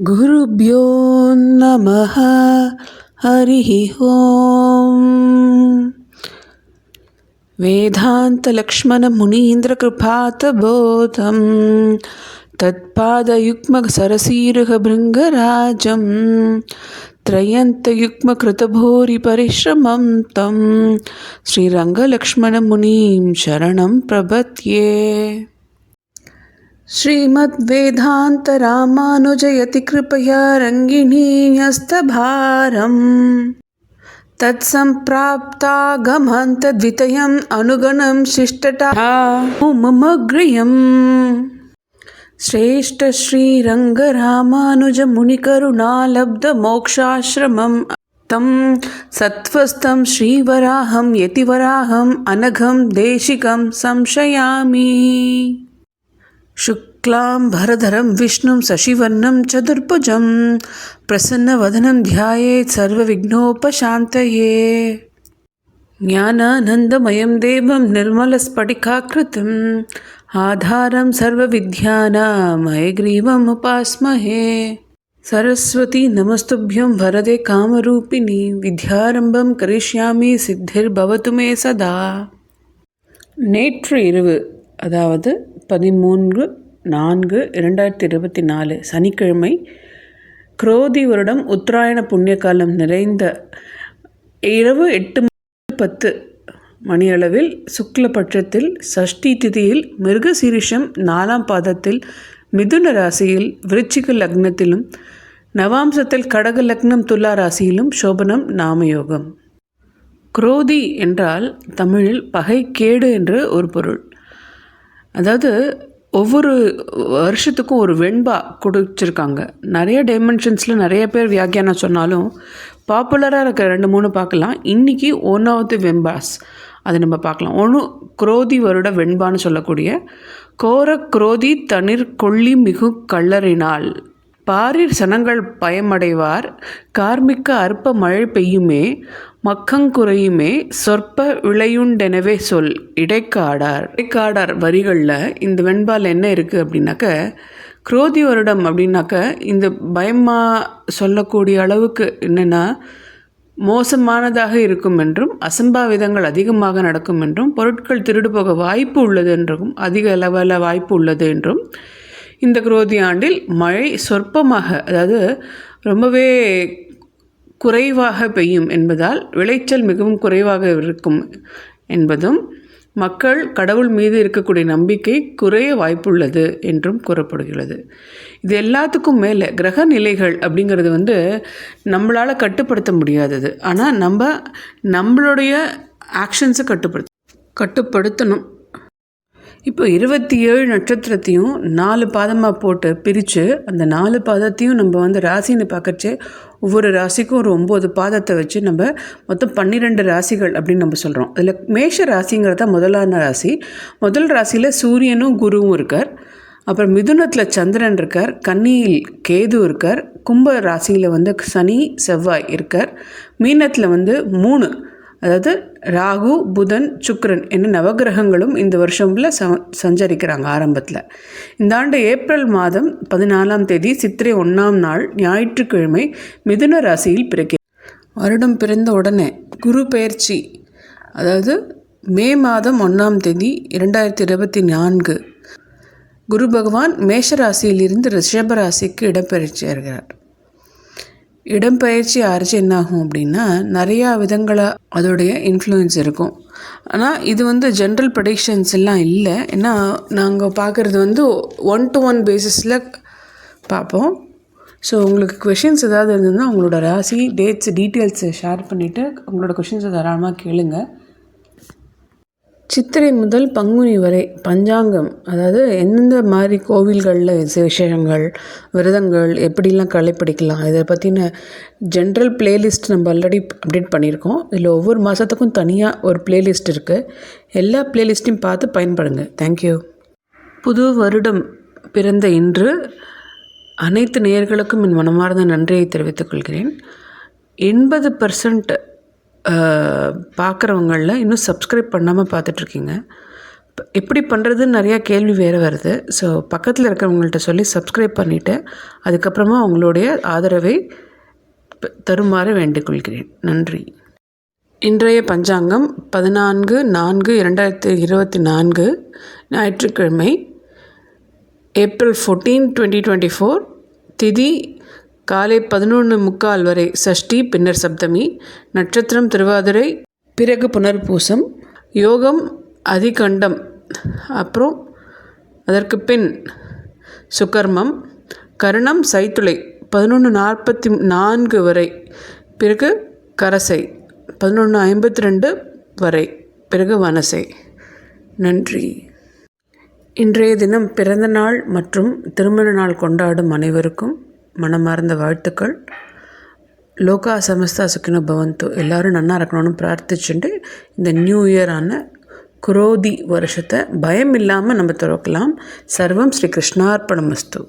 गुरुभ्यो नमः। हरिः ओम्। वेदान्तलक्ष्मणमुनीन्द्रकृपातबोधं तत्पादयुग्मसरसीरुहभृङ्गराजं त्रयन्तयुग्मकृतभूरिपरिश्रमं तं श्रीरङ्गलक्ष्मणमुनिं शरणं प्रपद्ये श्रीमद्वेदान्तरामानुजयति कृपया रङ्गिणीन्यस्तभारम् तत्सम्प्राप्तागमन्तद्वितयम् अनुगणं शिष्टटा मम गृहम् तं सत्त्वस्थं श्रीवराहं यतिवराहम् अनघं देशिकं संशयामि शुक्लां भरधरं विष्णुं शशिवर्णं चतुर्भुजं प्रसन्नवदनं ध्यायेत् सर्वविघ्नोपशान्तये ज्ञानानन्दमयं देवं निर्मलस्फटिकाकृतिम् आधारं सर्वविद्यानां हयग्रीवम् उपास्महे सरस्वती नमस्तुभ्यं वरदे कामरूपिणि विद्यारम्भं करिष्यामि சித்திர்பவது மே சதா நேற்று இரவு அதாவது பதிமூன்று நான்கு இரண்டாயிரத்தி இருபத்தி நாலு சனிக்கிழமை குரோதி வருடம் உத்தராயண புண்ணிய காலம் நிறைந்த இரவு எட்டு பத்து மணியளவில் சுக்லபட்சத்தில் சஷ்டி திதியில் மிருகசீரிஷம் நாலாம் பாதத்தில் மிதுன ராசியில் விருச்சிக லக்னத்திலும் நவாம்சத்தில் கடக லக்னம் துலா ராசியிலும் சோபனம் நாமயோகம். குரோதி என்றால் தமிழில் பகை கேடு என்று ஒரு பொருள். அதாவது ஒவ்வொரு வருஷத்துக்கும் ஒரு வெண்பா கொடுச்சிருக்காங்க. நிறைய டைமென்ஷன்ஸில் நிறைய பேர் வியாக்கியானம் சொன்னாலும் பாப்புலராக இருக்க ரெண்டு மூணு பார்க்கலாம். இன்றைக்கி ஒன் ஆஃப் தி வெம்பாஸ் அதை நம்ம பார்க்கலாம். ஒன்று குரோதி வருட வெண்பான்னு சொல்லக்கூடிய கோர குரோதி தனிர் கொள்ளி மிகு கல்லறினால் பாரிர் சனங்கள் பயமடைவார். கார்மிக்க அற்ப மழை பெய்யுமே மக்கங்குறையுமே சொற்ப விளையுண்டெனவே சொல் இடைக்காடார். இடைக்காடார் வரிகளில் இந்த வெண்பால் என்ன இருக்குது அப்படின்னாக்க குரோதி வருடம் அப்படின்னாக்க இந்த பயமாக சொல்லக்கூடிய அளவுக்கு என்னென்னா மோசமானதாக இருக்கும் என்றும் அசம்பாவிதங்கள் அதிகமாக நடக்கும் என்றும் பொருட்கள் திருடு போக வாய்ப்பு உள்ளது என்றும் அதிக அளவில் வாய்ப்பு உள்ளது என்றும் இந்த குரோதி ஆண்டில் மழை சொற்பமாக அதாவது ரொம்பவே குறைவாக பெய்யும் என்பதால் விளைச்சல் மிகவும் குறைவாக இருக்கும் என்பதும் மக்கள் கடவுள் மீது இருக்கக்கூடிய நம்பிக்கை குறைய வாய்ப்புள்ளது என்றும் கூறப்படுகிறது. இது எல்லாத்துக்கும் மேலே கிரக நிலைகள் அப்படிங்கிறது வந்து நம்மளால் கட்டுப்படுத்த முடியாதது. ஆனால் நம்ம நம்மளுடைய ஆக்ஷன்ஸை கட்டுப்படுத்த கட்டுப்படுத்தணும். இப்போ இருபத்தி ஏழு நட்சத்திரத்தையும் நாலு பாதமாக போட்டு பிரித்து அந்த நாலு பாதத்தையும் நம்ம வந்து ராசின்னு பார்க்கறச்சே ஒவ்வொரு ராசிக்கும் ஒரு ஒம்பது பாதத்தை வச்சு நம்ம மொத்தம் பன்னிரெண்டு ராசிகள் அப்படின்னு நம்ம சொல்கிறோம் அதில் மேஷ ராசிங்கிறது தான் முதலான ராசி. முதல் ராசியில் சூரியனும் குருவும் இருக்கார். அப்புறம் மிதுனத்தில் சந்திரன் இருக்கார். கன்னியில் கேது இருக்கார். கும்ப ராசியில் வந்து சனி செவ்வாய் இருக்கார். மீனத்தில் வந்து மூணு அதாவது ராகு புதன் சுக்ரன் என்ன நவகிரகங்களும் இந்த வருஷம்ல ச சஞ்சரிக்கிறாங்க ஆரம்பத்தில். இந்த ஆண்டு ஏப்ரல் மாதம் பதினாலாம் தேதி சித்திரை ஒன்றாம் நாள் ஞாயிற்றுக்கிழமை மிதுன ராசியில் பிறக்கிறது. வருடம் பிறந்த உடனே குரு பயிற்சி அதாவது மே மாதம் ஒன்றாம் தேதி இரண்டாயிரத்தி இருபத்தி நான்கு. குரு பகவான் மேஷராசியிலிருந்து ரிஷபராசிக்கு ரிஷப ராசிக்கு இடப்பெயர்ச்சி இருக்கிறார் இடம்பெயர்ச்சி ஆரச்சு என்னாகும் அப்படின்னா நிறையா விதங்களாக அதோடைய இன்ஃப்ளூயன்ஸ் இருக்கும். ஆனால் இது வந்து ஜென்ரல் ப்ரடிக்ஷன்ஸ் எல்லாம் இல்லை. ஏன்னா நாங்கள் பார்க்குறது வந்து ஒன் டு ஒன் பேசிஸில் பார்ப்போம். ஸோ உங்களுக்கு கொஷின்ஸ் ஏதாவது இருந்ததுன்னா உங்களோட ராசி டேட்ஸ் டீட்டெயில்ஸை ஷேர் பண்ணிவிட்டு உங்களோட கொஷின்ஸை தாராளமாக கேளுங்கள் சித்திரை முதல் பங்குனி வரை பஞ்சாங்கம் அதாவது எந்தெந்த மாதிரி கோவில்களில் விசேஷங்கள் விரதங்கள் எப்படிலாம் கலைப்பிடிக்கலாம் இதை பற்றின ஜென்ரல் பிளேலிஸ்ட் நம்ம ஆல்ரெடி அப்டேட் பண்ணியிருக்கோம். இதில் ஒவ்வொரு மாதத்துக்கும் தனியாக ஒரு பிளேலிஸ்ட் இருக்குது எல்லா பிளேலிஸ்ட்டையும் பார்த்து பயன்படுங்க. தேங்க்யூ புது வருடம் பிறந்த இன்று அனைத்து நேயர்களுக்கும் என் மனமார்ந்த நன்றியை தெரிவித்துக் கொள்கிறேன். எண்பது பர்சன்ட் பார்க்குறவங்களில் இன்னும் சப்ஸ்கிரைப் பண்ணாமல் பார்த்துட்ருக்கீங்க எப்படி பண்ணுறதுன்னு நிறையா கேள்வி வேறு வருது. ஸோ பக்கத்தில் இருக்கிறவங்கள்ட்ட சொல்லி சப்ஸ்கிரைப் பண்ணிவிட்டு அதுக்கப்புறமா அவங்களுடைய ஆதரவை தருமாறு வேண்டிக்கொள்கிறேன். நன்றி. இன்றைய பஞ்சாங்கம் பதினான்கு நான்கு இரண்டாயிரத்தி இருபத்தி நான்கு ஞாயிற்றுக்கிழமை April fourteen twenty twenty four திதி காலை பதினொன்று முக்கால் வரை சஷ்டி பின்னர் சப்தமி நட்சத்திரம் திருவாதிரை பிறகு புனர்பூசம் யோகம் அதிகண்டம் அப்புறம் அதற்கு பின் சுகர்மம் கருணம் சைத்துளை பதினொன்று நாற்பத்தி நான்கு வரை பிறகு கரசை பதினொன்று ஐம்பத்தி ரெண்டு வரை பிறகு வனசை. நன்றி. இன்றைய தினம் பிறந்த நாள் மற்றும் திருமண நாள் கொண்டாடும் அனைவருக்கும் மனமார்ந்த வாழ்த்துக்கள். லோகா சமஸ்தா சுக்கினோ பவந்தோ. எல்லாரும் நன்னா இருக்கணும்னு பிரார்த்திச்சுட்டு இந்த நியூ இயரான குரோதி வருஷத்தை பயம் இல்லாமல் நம்ம துறக்கலாம். சர்வம் ஸ்ரீ கிருஷ்ணார்ப்பணமஸ்து